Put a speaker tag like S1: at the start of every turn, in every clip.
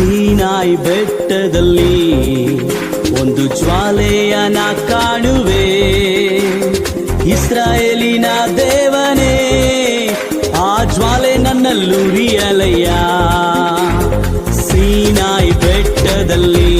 S1: ಸೀನಾಯಿ ಬೆಟ್ಟದಲ್ಲಿ ಒಂದು ಜ್ವಾಲೆಯನ ಕಾಣುವೆ. ಇಸ್ರಾಯೇಲಿನ ದೇವನೇ ಆ ಜ್ವಾಲೆ ನನ್ನಲ್ಲುರಿಯಲಯ್ಯ ಸೀನಾಯಿ ಬೆಟ್ಟದಲ್ಲಿ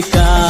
S1: का